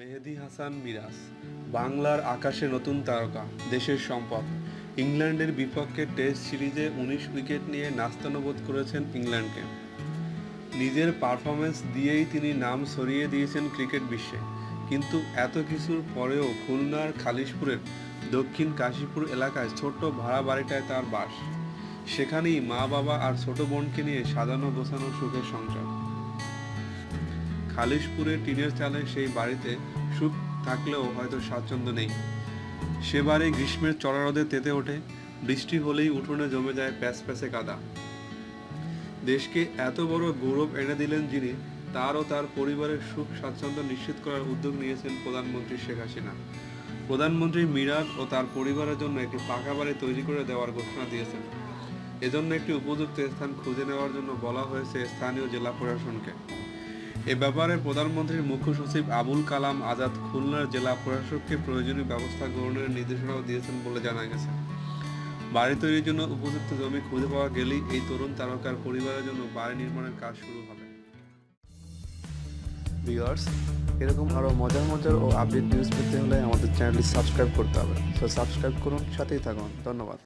মেহেদি হাসান মিরাজ, বাংলার আকাশে নতুন তারকা, দেশের সম্পদ। ইংল্যান্ডের বিপক্ষে টেস্ট সিরিজে উনিশ উইকেট নিয়ে নাস্তানুবোধ করেছেন ইংল্যান্ডকে। নিজের পারফরমেন্স দিয়েই তিনি নাম সরিয়ে দিয়েছেন ক্রিকেট বিশ্বে। কিন্তু এত কিছুর পরেও খুলনার খালিশপুরের দক্ষিণ কাশীপুর এলাকায় ছোট্ট ভাড়া বাড়িটায় তার বাস। সেখানেই মা বাবা আর ছোট বোনকে নিয়ে সাজানো গোছানো সুখের সংসার। খালিশপুরে টিনের চালে সেই বাড়িতে সুখ থাকলেও হয়তো স্বাচ্ছন্দ্য নেই। সে বাড়ি গ্রীষ্মের চড়া রোদে তেতে ওঠে, বৃষ্টি হলেই উঠোনে জমে যায় প্যাচ প্যাচে কাদা। দেশকে এত বড় গৌরব এনে দিলেন যিনি, তার ও তার পরিবারের সুখ স্বাচ্ছন্দ্য নিশ্চিত করার উদ্যোগ নিয়েছেন প্রধানমন্ত্রী শেখ হাসিনা। প্রধানমন্ত্রী মিরাজ ও তার পরিবারের জন্য একটি পাকা বাড়ি তৈরি করে দেওয়ার ঘোষণা দিয়েছেন। এজন্য একটি উপযুক্ত স্থান খুঁজে নেওয়ার জন্য বলা হয়েছে স্থানীয় জেলা প্রশাসনকে। এ ব্যাপারে প্রধানমন্ত্রীর মুখ্য সচিব আবুল কালাম আজাদ খুলনার জেলা প্রশাসককে প্রয়োজনীয় ব্যবস্থা গ্রহণের নির্দেশনাও দিয়েছেন বলে জানা গেছে। বাড়ি তৈরির জন্য উপযুক্ত জমি খুঁজে পাওয়া গেলেই এই তরুণ তারকার পরিবারের জন্য বাড়ি নির্মাণের কাজ শুরু হবে। ভিউয়ার্স, এরকম আরও মজার মজার ও আপডেট নিউজ পেতে হলে আমাদের চ্যানেলটি সাবস্ক্রাইব করতে হবে। তো সাবস্ক্রাইব করুন, সাথেই থাকুন। ধন্যবাদ।